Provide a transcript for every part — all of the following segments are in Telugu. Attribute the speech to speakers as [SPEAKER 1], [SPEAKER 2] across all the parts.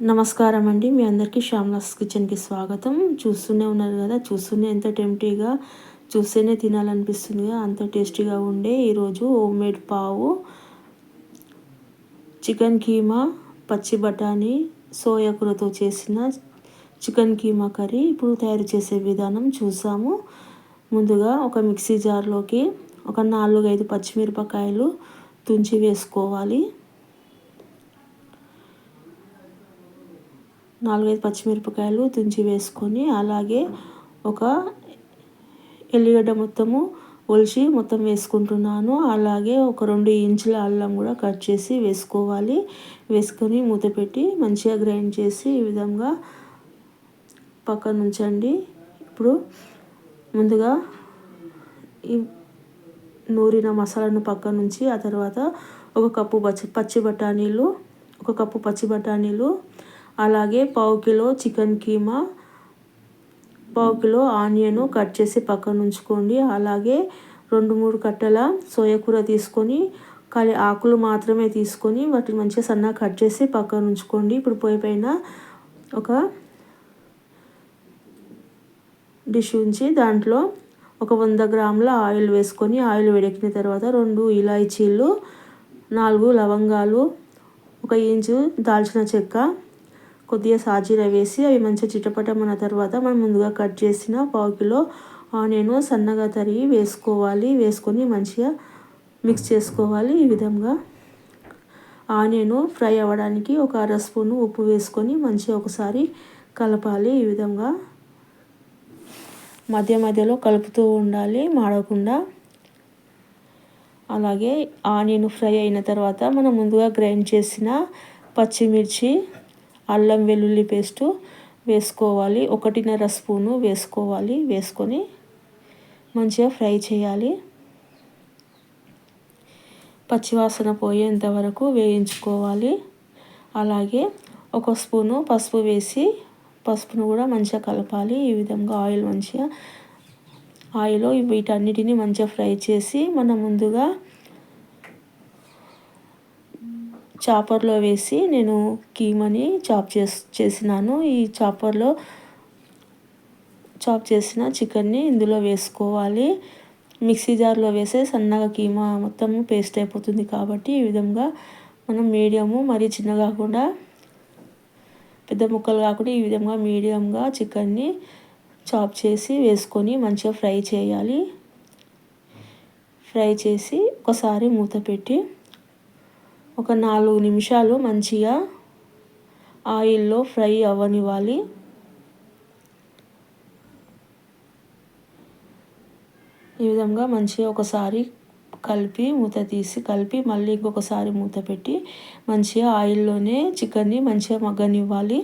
[SPEAKER 1] నమస్కారం అండి మీ అందరికీ శ్యామ్లాస్ కిచెన్కి స్వాగతం. చూస్తూనే ఉన్నారు కదా చూస్తూనే ఎంత టెంప్టీగా చూస్తేనే తినాలనిపిస్తుంది అంత టేస్టీగా ఉండే ఈరోజు హోమ్ మేడ్ పావు చికెన్ కీమా పచ్చి బఠానీ సోయా కూరతో చేసిన చికెన్ కీమా కర్రీ ఇప్పుడు తయారు చేసే విధానం చూసాము. ముందుగా ఒక మిక్సీ జార్లోకి ఒక నాలుగు ఐదు పచ్చిమిరపకాయలు తుంచి వేసుకోవాలి. నాలుగైదు పచ్చిమిరపకాయలు తుంచి వేసుకొని అలాగే ఒక ఎల్లిగడ్డ మొత్తము ఒలిచి మొత్తం వేసుకుంటున్నాను. అలాగే ఒక రెండు ఇంచుల అల్లం కూడా కట్ చేసి వేసుకోవాలి. వేసుకొని మూత పెట్టి మంచిగా గ్రైండ్ చేసి ఈ విధంగా పక్కన ఉంచండి. ఇప్పుడు ముందుగా ఈ నూరిన మసాలాను పక్కన నుంచి ఆ తర్వాత ఒక కప్పు పచ్చి పచ్చి బఠానీలు ఒక కప్పు పచ్చి బఠానీలు అలాగే పావు కిలో చికెన్ కీమా పావు కిలో ఆనియన్ కట్ చేసి పక్కన ఉంచుకోండి. అలాగే రెండు మూడు కట్టల సోయా కూర తీసుకొని ఖాళీ ఆకులు మాత్రమే తీసుకొని వాటిని మంచిగా సన్నగా కట్ చేసి పక్కన ఉంచుకోండి. ఇప్పుడు పొయ్యి పైన ఒక డిష్ ఉంచి దాంట్లో ఒక వంద గ్రాముల ఆయిల్ వేసుకొని ఆయిల్ వేడెక్కిన తర్వాత రెండు ఇలాచీలు నాలుగు లవంగాలు ఒక ఇంచు దాల్చిన చెక్క కొద్దిగా సాజీరా వేసి అవి మంచిగా చిటపటమన్న తర్వాత మనం ముందుగా కట్ చేసిన పావు కిలో ఆనియన్ సన్నగా తరిగి వేసుకోవాలి. వేసుకొని మంచిగా మిక్స్ చేసుకోవాలి ఈ విధంగా. ఆనియన్ ఫ్రై అవ్వడానికి ఒక అర స్పూను ఉప్పు వేసుకొని మంచిగా ఒకసారి కలపాలి ఈ విధంగా. మధ్య మధ్యలో కలుపుతూ ఉండాలి మాడకుండా. అలాగే ఆనియన్ ఫ్రై అయిన తర్వాత మనం ముందుగా గ్రైండ్ చేసిన పచ్చిమిర్చి అల్లం వెల్లుల్లి పేస్టు వేసుకోవాలి ఒకటిన్నర స్పూను వేసుకోవాలి వేసుకొని మంచిగా ఫ్రై చేయాలి. పచ్చివాసన పోయేంత వరకు వేయించుకోవాలి. అలాగే ఒక స్పూను పసుపు వేసి పసుపును కూడా మంచిగా కలపాలి. ఈ విధంగా ఆయిల్ మంచిగా ఆయిల్ వీటన్నిటిని మంచిగా ఫ్రై చేసి మనం ముందుగా చాపర్లో వేసి నేను కీమని చాప్ చేసి చేసినాను. ఈ చాపర్లో చాప్ చేసిన చికెన్ని ఇందులో వేసుకోవాలి. మిక్సీ జార్లో వేసే సన్నగా కీమా మొత్తం పేస్ట్ అయిపోతుంది కాబట్టి ఈ విధంగా మనం మీడియము మరీ చిన్న కాకుండా పెద్ద ముక్కలు కాకుండా ఈ విధంగా మీడియంగా చికెన్ని చాప్ చేసి వేసుకొని మంచిగా ఫ్రై చేయాలి. ఫ్రై చేసి ఒకసారి మూత పెట్టి ఒక నాలుగు నిమిషాలు మంచిగా ఆయిల్లో ఫ్రై అవ్వనివ్వాలి. ఈ విధంగా మంచిగా ఒకసారి కలిపి మూత తీసి కలిపి మళ్ళీ ఇంకొకసారి మూత పెట్టి మంచిగా ఆయిల్లోనే చికెన్ని మంచిగా మగ్గనివ్వాలి.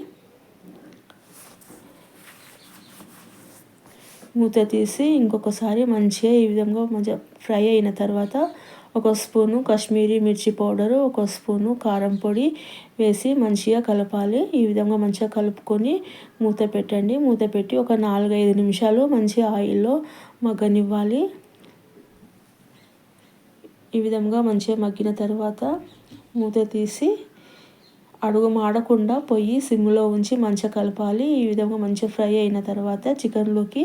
[SPEAKER 1] మూత తీసి ఇంకొకసారి మంచిగా ఈ విధంగా మంచిగా ఫ్రై అయిన తర్వాత ఒక స్పూను కాశ్మీరీ మిర్చి పౌడరు ఒక స్పూను కారం పొడి వేసి మంచిగా కలపాలి. ఈ విధంగా మంచిగా కలుపుకొని మూత పెట్టండి. మూత పెట్టి ఒక నాలుగైదు నిమిషాలు మంచి ఆయిల్లో మగ్గనివ్వాలి. ఈ విధంగా మంచిగా మగ్గిన తర్వాత మూత తీసి అడుగు మాడకుండా పొయ్యి సిమ్లో ఉంచి మంచిగా కలపాలి. ఈ విధంగా మంచిగా ఫ్రై అయిన తర్వాత చికెన్లోకి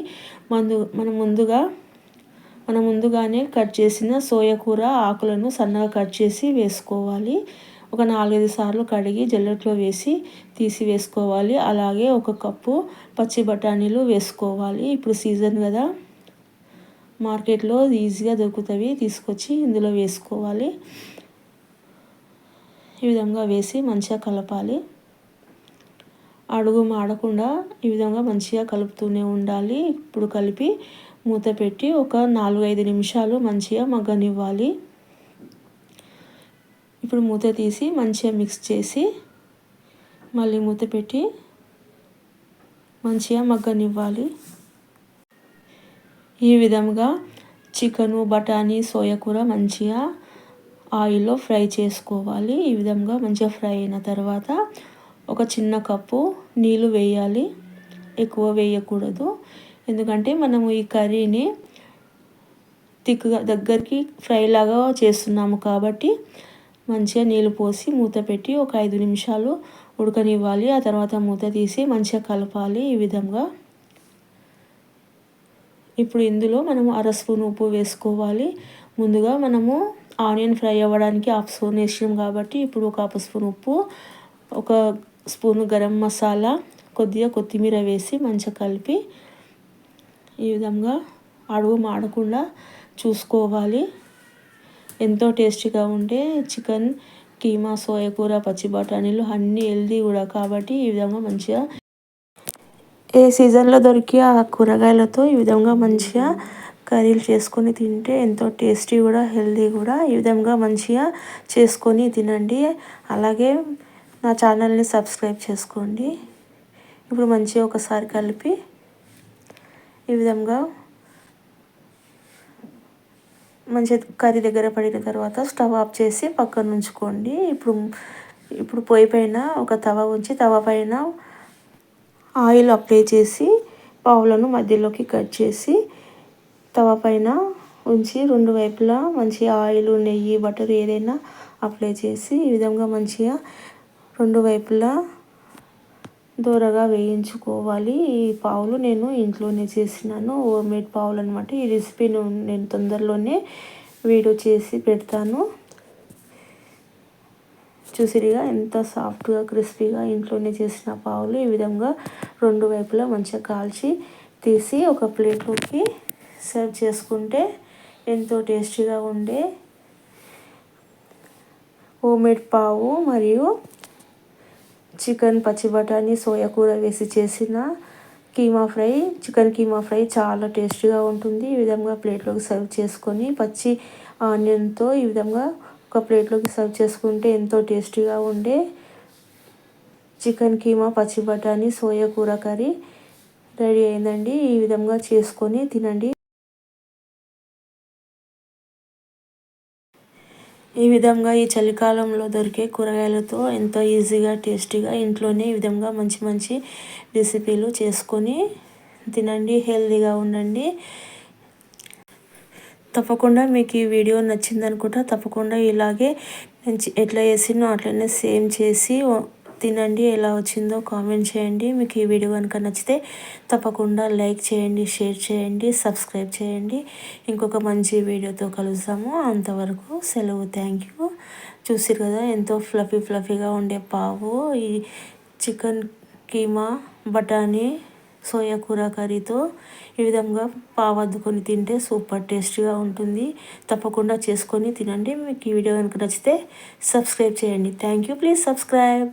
[SPEAKER 1] మందు మనం ముందుగా మనం ముందుగానే కట్ చేసిన సోయా కూర ఆకులను సన్నగా కట్ చేసి వేసుకోవాలి. ఒక నాలుగైదు సార్లు కడిగి జల్లెట్లో వేసి తీసి వేసుకోవాలి. అలాగే ఒక కప్పు పచ్చి బఠానీలు వేసుకోవాలి. ఇప్పుడు సీజన్ కదా. మార్కెట్లో ఈజీగా దొరుకుతాయి తీసుకొచ్చి ఇందులో వేసుకోవాలి. ఈ విధంగా వేసి మంచిగా కలపాలి. అడుగు మాడకుండా ఈ విధంగా మంచిగా కలుపుతూనే ఉండాలి. ఇప్పుడు కలిపి మూత పెట్టి ఒక నాలుగు ఐదు నిమిషాలు మంచిగా మగ్గనివ్వాలి. ఇప్పుడు మూత తీసి మంచిగా మిక్స్ చేసి మళ్ళీ మూత పెట్టి మంచిగా మగ్గనివ్వాలి. ఈ విధంగా చికెను బఠానీ సోయా కూర మంచిగా ఆయిల్లో ఫ్రై చేసుకోవాలి. ఈ విధంగా మంచిగా ఫ్రై అయిన తర్వాత ఒక చిన్న కప్పు నీళ్ళు వేయాలి. ఎక్కువ వేయకూడదు. ఎందుకంటే మనము ఈ కర్రీని తిక్కుగా దగ్గరికి ఫ్రై లాగా చేస్తున్నాము కాబట్టి మంచిగా నీళ్ళు పోసి మూత పెట్టి ఒక ఐదు నిమిషాలు ఉడకనివ్వాలి. ఆ తర్వాత మూత తీసి మంచిగా కలపాలి ఈ విధంగా. ఇప్పుడు ఇందులో మనం అర స్పూన్ ఉప్పు వేసుకోవాలి. ముందుగా మనము ఆనియన్ ఫ్రై అవ్వడానికి హాఫ్ స్పూన్ వేసినాం కాబట్టి ఇప్పుడు ఒక హాఫ్ స్పూన్ ఉప్పు ఒక స్పూన్ గరం మసాలా కొద్దిగా కొత్తిమీర వేసి మంచిగా కలిపి ఈ విధంగా అడుగు మాడకుండా చూసుకోవాలి. ఎంతో టేస్టీగా ఉండే చికెన్ కీమా సోయా కూర పచ్చి బఠానీలు అన్నీ హెల్దీ కూడా కాబట్టి ఈ విధంగా మంచిగా ఏ సీజన్లో దొరికే ఆ కూరగాయలతో ఈ విధంగా మంచిగా కర్రీలు చేసుకొని తింటే ఎంతో టేస్టీ కూడా హెల్దీ కూడా ఈ విధంగా మంచిగా చేసుకొని తినండి. అలాగే నా ఛానల్ని సబ్స్క్రైబ్ చేసుకోండి. ఇప్పుడు మంచిగా ఒకసారి కలిపి ఈ విధంగా మంచిగా కర్రీ దగ్గర పడిన తర్వాత స్టవ్ ఆఫ్ చేసి పక్కన ఉంచుకోండి. ఇప్పుడు ఇప్పుడు పొయ్యి పైన ఒక తవ ఉంచి తవ పైన ఆయిల్ అప్లై చేసి పావులను మధ్యలోకి కట్ చేసి తవ పైన ఉంచి రెండు వైపులా మంచిగా ఆయిల్ నెయ్యి బటర్ ఏదైనా అప్లై చేసి ఈ విధంగా మంచిగా రెండు వైపులా దూరగా వేయించుకోవాలి. ఈ పావులు నేను ఇంట్లోనే చేసినాను. హోమ్మేడ్ పావులు అనమాట ఈ రెసిపీని నేను తొందరలోనే వీడియో చేసి పెడతాను. చూసిరిగా ఎంత సాఫ్ట్గా క్రిస్పీగా ఇంట్లోనే చేసిన పావులు. ఈ విధంగా రెండు వైపులా మంచిగా కాల్చి తీసి ఒక ప్లేట్లోకి సర్వ్ చేసుకుంటే ఎంతో టేస్టీగా ఉండే హోమ్మేడ్ పావు మరియు చికెన్ పచ్చి బఠానీ సోయా కూర వేసి చేసిన keema fry. Chicken keema fry చాలా టేస్టీగా ఉంటుంది. ఈ విధంగా ప్లేట్లోకి సర్వ్ చేసుకొని పచ్చి ఆనియన్తో ఈ విధంగా ఒక ప్లేట్లోకి సర్వ్ చేసుకుంటే ఎంతో టేస్టీగా ఉండే చికెన్ కీమా పచ్చి బఠానీ సోయా కూర కర్రీ రెడీ అయిందండి. ఈ విధంగా చేసుకొని తినండి. ఈ విధంగా ఈ చలికాలంలో దొరికే కూరగాయలతో ఎంతో ఈజీగా టేస్టీగా ఇంట్లోనే ఈ విధంగా మంచి మంచి రెసిపీలు చేసుకొని తినండి హెల్తీగా ఉండండి. తప్పకుండా మీకు ఈ వీడియో నచ్చిందనుకుంటా తప్పకుండా ఇలాగే ఎట్లా చేసినో అట్లనే సేమ్ చేసి తినండి ఎలా వచ్చిందో కామెంట్ చేయండి. మీకు ఈ వీడియో కనుక నచ్చితే తప్పకుండా లైక్ చేయండి షేర్ చేయండి సబ్స్క్రైబ్ చేయండి. ఇంకొక మంచి వీడియోతో కలుస్తాము అంతవరకు సెలవు. థ్యాంక్ యూ చూసిరు కదా ఎంతో ఫ్లఫీ ఫ్లఫీగా ఉండే పావు. ఈ చికెన్ కీమా బఠానీ సోయా కూర కర్రీతో ఈ విధంగా పావద్దుకొని తింటే సూపర్ టేస్టీగా ఉంటుంది. తప్పకుండా చేసుకొని తినండి. మీకు ఈ వీడియో కనుక నచ్చితే సబ్స్క్రైబ్ చేయండి. Thank you please subscribe